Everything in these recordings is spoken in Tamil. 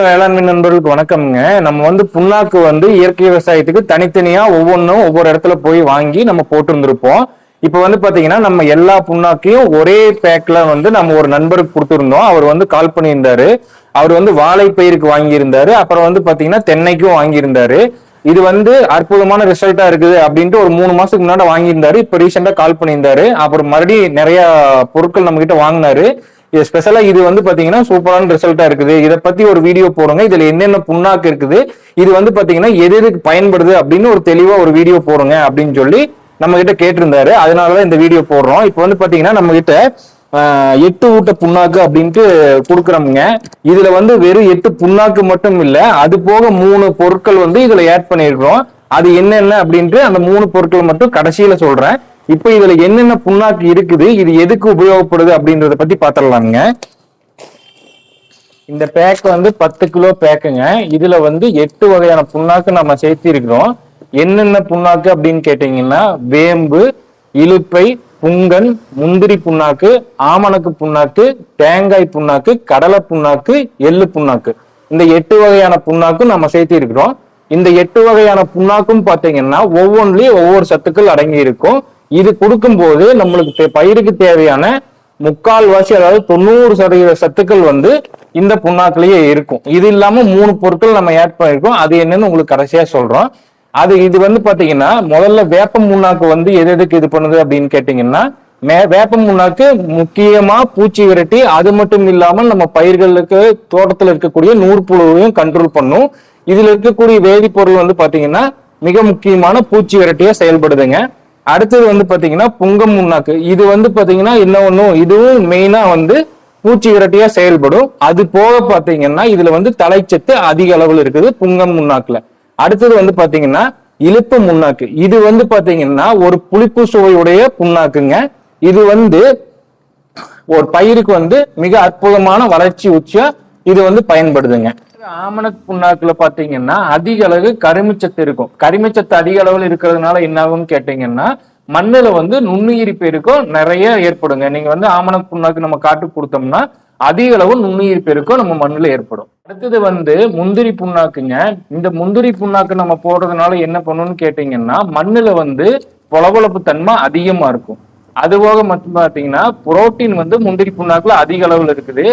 வேளாண்மை நண்பர்களுக்கு வணக்கம்ங்க. நம்ம வந்து புண்ணாக்கு வந்து இயற்கை விவசாயத்துக்கு தனித்தனியா ஒவ்வொன்றும் ஒவ்வொரு இடத்துல போய் வாங்கி நம்ம போட்டிருந்திருப்போம். இப்ப வந்து பாத்தீங்கன்னா நம்ம எல்லா புண்ணாக்கையும் ஒரே பேக்ல வந்து நம்ம ஒரு நண்பருக்கு கொடுத்துருந்தோம். அவர் வந்து கால் பண்ணியிருந்தாரு. அவர் வந்து வாழைப்பயிருக்கு வாங்கியிருந்தாரு. அப்புறம் வந்து பாத்தீங்கன்னா தென்னைக்கும் வாங்கியிருந்தாரு. இது வந்து அற்புதமான ரிசல்ட்டா இருக்குது அப்படின்ட்டு ஒரு மூணு மாசத்துக்கு முன்னாடி வாங்கியிருந்தாரு. இப்ப ரீசெண்டா கால் பண்ணியிருந்தாரு. அப்புறம் மறுபடியும் நிறைய பொருட்கள் நம்ம கிட்ட வாங்கினாரு. இது ஸ்பெஷலா இது வந்து பாத்தீங்கன்னா சூப்பரான ரிசல்ட்டா இருக்குது. இதை பத்தி ஒரு வீடியோ போடுங்க. இதுல என்னென்ன புண்ணாக்கு இருக்குது? இது வந்து பாத்தீங்கன்னா எது எதுக்கு பயன்படுது அப்படின்னு ஒரு தெளிவா ஒரு வீடியோ போடுங்க அப்படின்னு சொல்லி நம்ம கிட்ட கேட்டிருந்தாரு அதனாலதான் இந்த வீடியோ போடுறோம். இப்போ வந்து பாத்தீங்கன்னா நம்ம கிட்ட ஆஹ், எட்டு ஊட்ட புண்ணாக்கு அப்படின்ட்டு கொடுக்குறோமுங்க. இதுல வந்து வெறும் எட்டு புண்ணாக்கு மட்டும் இல்ல அது போக மூணு பொருட்கள் வந்து இதுல ஆட் பண்ணிருக்கிறோம் அது என்னென்ன அப்படின்ட்டு அந்த மூணு பொருட்கள் மட்டும் கடைசியில சொல்றேன். இப்போ இதுல என்னென்ன புண்ணாக்கு இருக்குது இது எதுக்கு உபயோகப்படுது அப்படின்றத பத்தி பாத்திரலாங்க இந்த பேக் வந்து பத்து கிலோ பேக்குங்க இதுல வந்து எட்டு வகையான புண்ணாக்கு நம்ம சேர்த்து இருக்கிறோம். என்னென்ன புண்ணாக்கு அப்படின்னு கேட்டீங்கன்னா வேம்பு இலுப்பை புங்கன் முந்திரி புண்ணாக்கு ஆமணக்கு புண்ணாக்கு தேங்காய் புண்ணாக்கு கடலை புண்ணாக்கு எள்ளு புண்ணாக்கு. இந்த எட்டு வகையான புண்ணாக்கும் நம்ம சேர்த்து இருக்கிறோம். இந்த எட்டு வகையான புண்ணாக்கும் பாத்தீங்கன்னா ஒவ்வொன்றிலையும் ஒவ்வொரு சத்துக்கள் அடங்கி இருக்கும். இது கொடுக்கும்போது நம்மளுக்கு தே- பயிருக்கு தேவையான முக்கால்வாசி அதாவது தொண்ணூறு சதவீத சத்துக்கள் வந்து இந்த புண்ணாக்குலயே இருக்கும். இது இல்லாம மூணு பொருட்கள் நம்ம ஆட் பண்ணிருக்கோம். அது என்னன்னு உங்களுக்கு கடைசியா சொல்றோம். அது இது வந்து பாத்தீங்கன்னா முதல்ல வேப்ப முன்னாக்கு வந்து எது எதுக்கு இது பண்ணுது அப்படின்னு கேட்டீங்கன்னா மே வேப்ப முன்னாக்கு முக்கியமா பூச்சி விரட்டி அது மட்டும் இல்லாமல் நம்ம பயிர்களுக்கு தோட்டத்துல இருக்கக்கூடிய நூற்புழுவையும் கண்ட்ரோல் பண்ணும். இதுல இருக்கக்கூடிய வேதிப்பொருள் வந்து பாத்தீங்கன்னா மிக முக்கியமான பூச்சி விரட்டியா செயல்படுதுங்க. அடுத்தது வந்து பாத்தீங்கன்னா புங்கம் முன்னாக்கு. இது வந்து பாத்தீங்கன்னா இன்னொன்றும் இதுவும் மெயினா வந்து பூச்சி விரட்டியா செயல்படும். அது போக பாத்தீங்கன்னா இதுல வந்து தலைச்சத்து அதிக அளவில் இருக்குது புங்கம் முன்னாக்குல. அடுத்தது வந்து பாத்தீங்கன்னா இழுப்பு முன்னாக்கு. இது வந்து பாத்தீங்கன்னா ஒரு புளிப்பு சுவையுடைய புண்ணாக்குங்க. இது வந்து ஒரு பயிருக்கு வந்து மிக அற்புதமான வளர்ச்சி உச்சியா இது வந்து பயன்படுதுங்க. ஆமணக்கு புண்ணாக்குல பாத்தீங்கன்னா அதிக அளவு கருமிச்சத்து இருக்கும். கரிமச்சத்து அதிக அளவில் இருக்கிறதுனால என்னாகும் கேட்டீங்கன்னா மண்ணுல வந்து நுண்ணுயிரி பெருக்கம் நிறைய ஏற்படுங்க. நீங்க வந்து ஆமணக்கு புண்ணாக்கு நம்ம காட்டு கொடுத்தோம்னா அதிக அளவு நுண்ணுயிரி பெருக்கம் நம்ம மண்ணுல ஏற்படும். அடுத்தது வந்து முந்திரி புண்ணாக்குங்க. இந்த முந்திரி புண்ணாக்கு நம்ம போடுறதுனால என்ன பண்ணணும்னு கேட்டீங்கன்னா மண்ணுல வந்து பொலபொலப்பு தன்மை அதிகமா இருக்கும். அது போக மட்டும் பாத்தீங்கன்னா புரோட்டீன் வந்து முந்திரி புண்ணாக்குல அதிக அளவுல இருக்குது.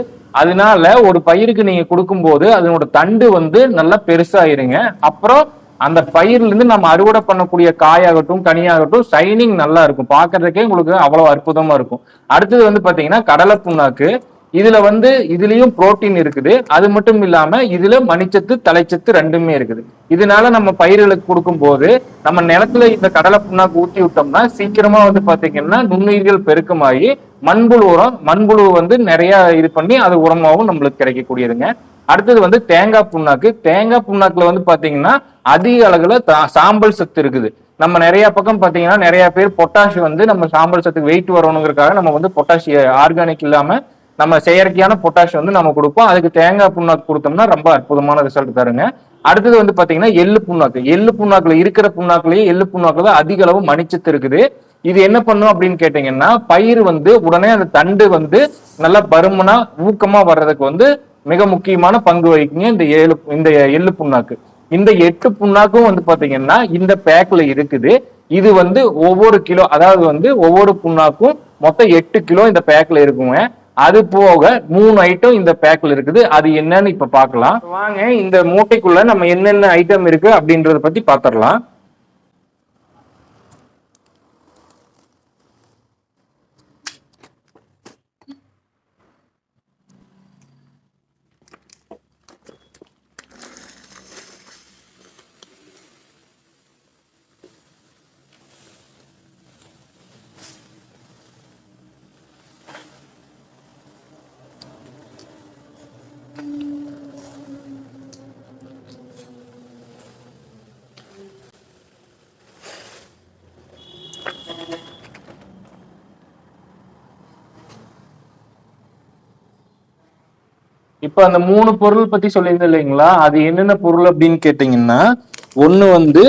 அதனால ஒரு பயிருக்கு நீங்க கொடுக்கும்போது அதனோட தண்டு வந்து நல்லா பெருசாயிருங்க. அப்புறம் அந்த பயிர்ல இருந்து நம்ம அறுவடை பண்ணக்கூடிய காயாகட்டும் கனியாகட்டும் ஷைனிங் நல்லா இருக்கும். பாக்குறதுக்கே உங்களுக்கு அவ்வளவு அற்புதமா இருக்கும். அடுத்தது வந்து பாத்தீங்கன்னா கடலை புண்ணாக்கு. இதுல வந்து இதுலயும் புரோட்டீன் இருக்குது. அது மட்டும் இல்லாம இதுல மணிச்சத்து தலைச்சத்து ரெண்டுமே இருக்குது. இதனால நம்ம பயிர்களுக்கு கொடுக்கும் போது நம்ம நிலத்துல இந்த கடலை புண்ணாக்கு ஊற்றி விட்டோம்னா சீக்கிரமா வந்து பாத்தீங்கன்னா நுண்ணுயிர்கள் பெருக்கமாகி மண்புழு உரம் மண்புழு வந்து நிறைய இது பண்ணி அது உரமாகவும் நம்மளுக்கு கிடைக்கக்கூடியதுங்க. அடுத்தது வந்து தேங்காய் புண்ணாக்கு. தேங்காய் புண்ணாக்குல வந்து பாத்தீங்கன்னா அதிக அளவுல தா- சாம்பல் சத்து இருக்குது. நம்ம நிறைய பக்கம் பாத்தீங்கன்னா நிறைய பேர் பொட்டாஷ் வந்து நம்ம சாம்பல் சத்துக்கு வெயிட் வரணுங்கிறதுக்காக நம்ம வந்து பொட்டாஷ் ஆர்கானிக் இல்லாம நம்ம செயற்கையான பொட்டாஷ் வந்து நம்ம கொடுப்போம். அதுக்கு தேங்காய் புண்ணாக்கு கொடுத்தோம்னா ரொம்ப அற்புதமான ரிசல்ட் தருங்க. அடுத்தது வந்து பாத்தீங்கன்னா எள்ளு புண்ணாக்கு. எள்ளு புண்ணாக்குல இருக்கிற புண்ணாக்குலயே எள்ளு புண்ணாக்குல தான் அதிக அளவு மணிச்சத்து இருக்குது. இது என்ன பண்ணும் அப்படின்னு கேட்டீங்கன்னா பயிர் வந்து உடனே அந்த தண்டு வந்து நல்லா பருமனா ஊக்கமா வர்றதுக்கு வந்து மிக முக்கியமான பங்கு வகிக்குங்க இந்த ஏழு இந்த எள்ளு புண்ணாக்கு. இந்த எட்டு புண்ணாக்கும் வந்து பாத்தீங்கன்னா இந்த பேக்ல இருக்குது. இது வந்து ஒவ்வொரு கிலோ அதாவது வந்து ஒவ்வொரு புண்ணாக்கும் மொத்தம் எட்டு கிலோ இந்த பேக்ல இருக்குங்க. அது போக மூணு ஐட்டம் இந்த பேக்ல இருக்குது. அது என்னன்னு இப்ப பார்க்கலாம். வாங்க இந்த மூட்டைக்குள்ள நம்ம என்னென்ன ஐட்டம் இருக்கு அப்படின்றத பத்தி பாத்திரலாம் இப்ப அந்த மூணு பொருள் பத்தி சொல்லியிருந்தேன் இல்லைங்களா? அது என்னென்ன பொருள் அப்படின்னு கேட்டீங்கன்னா ஒண்ணு வந்து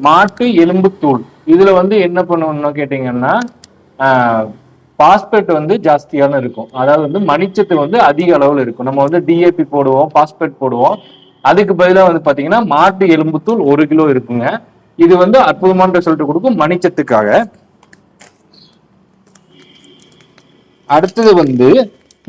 மாட்டு எலும்புத்தூள் இதுல வந்து என்ன பண்ணணும்னு கேட்டீங்கன்னா ஆஹ், பாஸ்பேட் வந்து ஜாஸ்தியான இருக்கும். அதாவது வந்து மணிச்சத்து வந்து அதிக அளவில் இருக்கும். நம்ம வந்து டிஏபி போடுவோம் பாஸ்பேட் போடுவோம். அதுக்கு பதிலாக வந்து பாத்தீங்கன்னா மாட்டு எலும்புத்தூள் ஒரு கிலோ இருக்குங்க. இது வந்து அற்புதமான ரிசல்ட் கொடுக்கும் மணிச்சத்துக்காக. அடுத்தது வந்து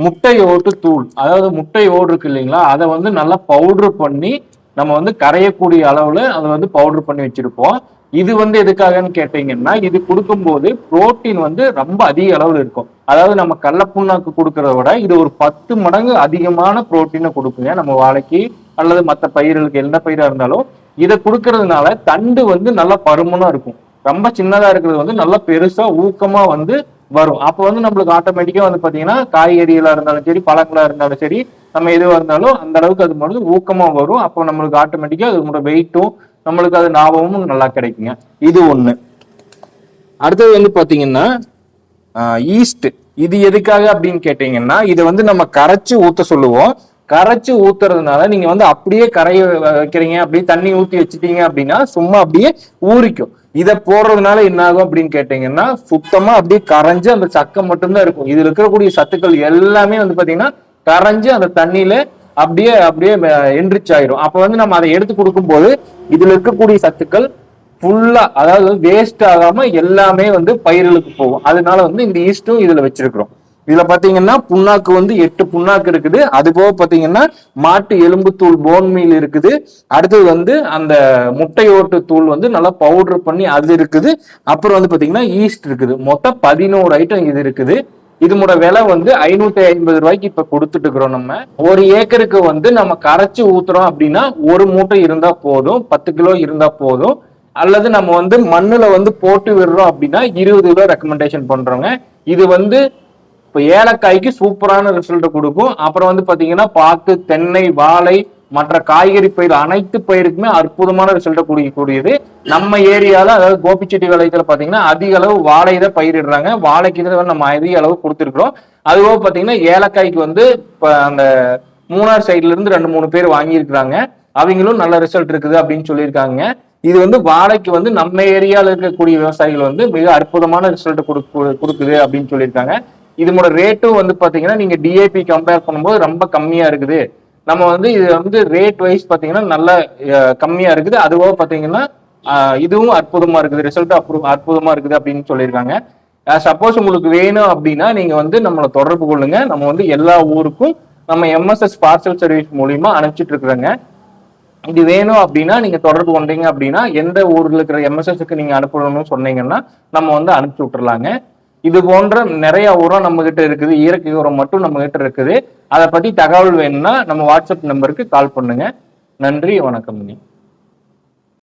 முட்டை ஓட்டு தூள். அதாவது முட்டை ஓடு இருக்கு இல்லைங்களா? அதை வந்து நல்லா பவுடர் பண்ணி நம்ம வந்து கரையக்கூடிய அளவுல அதை வந்து பவுடர் பண்ணி வச்சிருப்போம். இது வந்து எதுக்காகன்னு கேட்டீங்கன்னா இது கொடுக்கும்போது புரோட்டீன் வந்து ரொம்ப அதிக அளவில் இருக்கும். அதாவது நம்ம கடலப்புண்ணாக்கு கொடுக்கறத விட இது ஒரு பத்து மடங்கு அதிகமான புரோட்டீனை கொடுக்குங்க. நம்ம வாழைக்கு அல்லது மற்ற பயிர்களுக்கு எந்த பயிரா இருந்தாலும் இதை கொடுக்கறதுனால தண்டு வந்து நல்லா பருமனா இருக்கும். ரொம்ப சின்னதா இருக்கிறது வந்து நல்லா பெருசா ஊக்கமா வந்து வரும். அப்போ வந்து நம்மளுக்கு ஆட்டோமேட்டிக்கா வந்து பாத்தீங்கன்னா காய்கறிகளாக இருந்தாலும் சரி பழங்களாக இருந்தாலும் சரி நம்ம எதுவா இருந்தாலும் அந்த அளவுக்கு அது வந்து ஊக்கமா வரும். அப்போ நம்மளுக்கு ஆட்டோமேட்டிக்கா அதோட வெயிட்டும் நம்மளுக்கு அது லாபமும் நல்லா கிடைக்குங்க. இது ஒண்ணு. அடுத்தது வந்து பாத்தீங்கன்னா ஈஸ்ட் இது எதுக்காக அப்படின்னு கேட்டீங்கன்னா இதை வந்து நம்ம கரைச்சு ஊத்த சொல்லுவோம். கரைச்சு ஊத்துறதுனால நீங்க வந்து அப்படியே கரைய வைக்கிறீங்க அப்படியே தண்ணி ஊத்தி வச்சிட்டீங்க அப்படின்னா சும்மா அப்படியே ஊறிக்கும். இதை போடுறதுனால என்ன ஆகும் அப்படின்னு கேட்டீங்கன்னா சுத்தமா அப்படியே கரைஞ்சு அந்த சக்கை மட்டும்தான் இருக்கும். இதுல இருக்கக்கூடிய சத்துக்கள் எல்லாமே வந்து பாத்தீங்கன்னா கரைஞ்சு அந்த தண்ணியில அப்படியே அப்படியே என்ரிச் ஆயிரும். அப்ப வந்து நம்ம அதை எடுத்து கொடுக்கும்போது இதுல இருக்கக்கூடிய சத்துக்கள் ஃபுல்லா அதாவது வேஸ்ட் ஆகாம எல்லாமே வந்து பயிர்களுக்கு போகும். அதனால வந்து இந்த ஈஸ்டும் இதுல வச்சிருக்கிறோம். இதுல பாத்தீங்கன்னா புண்ணாக்கு வந்து எட்டு புண்ணாக்கு இருக்குது. அது போக பாத்தீங்கன்னா மாட்டு எலும்புத்தூள் போன் மீல் இருக்குது. அடுத்தது வந்து அந்த முட்டையோட்டு தூள் வந்து நல்லா பவுடர் பண்ணி அது இருக்குது. அப்புறம் வந்து பாத்தீங்கன்னா ஈஸ்ட் இருக்குது. மொத்தம் பதினோரு ஐட்டம் இது இருக்குது. இதனோட விலை வந்து ஐநூத்தி ஐம்பது ரூபாய்க்கு இப்ப கொடுத்துட்டு இருக்கிறோம் நம்ம. ஒரு ஏக்கருக்கு வந்து நம்ம கரைச்சி ஊத்துறோம் அப்படின்னா ஒரு மூட்டை இருந்தா போதும் பத்து கிலோ இருந்தா போதும். அல்லது நம்ம வந்து மண்ணுல வந்து போட்டு விடுறோம் அப்படின்னா இருபது கிலோ ரெக்கமெண்டேஷன் பண்றோங்க. இது வந்து இப்போ ஏலக்காய்க்கு சூப்பரான ரிசல்ட் கொடுக்கும். அப்புறம் வந்து பாத்தீங்கன்னா பாக்கு தென்னை வாழை மற்ற காய்கறி பயிர் அனைத்து பயிருக்குமே அற்புதமான ரிசல்ட்டை கொடுக்கக்கூடியது. நம்ம ஏரியால அதாவது கோபிச்செட்டி வளையத்தில் பாத்தீங்கன்னா அதிக அளவு வாழை தான் பயிரிடுறாங்க. வாழைக்கு இதில் வந்து நம்ம அதிக அளவு கொடுத்துருக்குறோம். அதுபோக பாத்தீங்கன்னா ஏலக்காய்க்கு வந்து இப்போ அந்த மூணார் சைடுல இருந்து ரெண்டு மூணு பேர் வாங்கியிருக்கிறாங்க. அவங்களும் நல்ல ரிசல்ட் இருக்குது அப்படின்னு சொல்லியிருக்காங்க. இது வந்து வாழைக்கு வந்து நம்ம ஏரியால இருக்கக்கூடிய விவசாயிகள் வந்து மிக அற்புதமான ரிசல்ட் கொடுக்குது அப்படின்னு சொல்லியிருக்காங்க. இதனோட ரேட்டும் வந்து பாத்தீங்கன்னா நீங்க டிஏபி கம்பேர் பண்ணும்போது ரொம்ப கம்மியா இருக்குது. நம்ம வந்து இது வந்து ரேட் வைஸ் பாத்தீங்கன்னா நல்ல கம்மியா இருக்குது. அதுவோ பாத்தீங்கன்னா இதுவும் அற்புதமா இருக்குது. ரிசல்ட் அற்புதமா இருக்குது அப்படின்னு சொல்லியிருக்காங்க. சப்போஸ் உங்களுக்கு வேணும் அப்படின்னா நீங்க வந்து நம்மளை தொடர்பு கொள்ளுங்க. நம்ம வந்து எல்லா ஊருக்கும் நம்ம எம்எஸ்எஸ் பார்சல் சர்வீஸ் மூலியமா அனுப்பிச்சிட்டு இருக்கிறோங்க. இது வேணும் அப்படின்னா நீங்க தொடர்பு கொண்டீங்க அப்படின்னா எந்த ஊர்ல இருக்கிற எம்எஸ்எஸ்க்கு நீங்க அனுப்பணும்னு சொன்னீங்கன்னா நம்ம வந்து அனுப்பிச்சு விட்டுறலாங்க. இது போன்ற நிறைய உரம் நம்ம கிட்ட இருக்குது. இயற்கை உரம் மட்டும் நம்ம கிட்ட இருக்குது. அதை பத்தி தகவல் வேணும்னா நம்ம வாட்ஸ்அப் நம்பருக்கு கால் பண்ணுங்க. நன்றி வணக்கம்.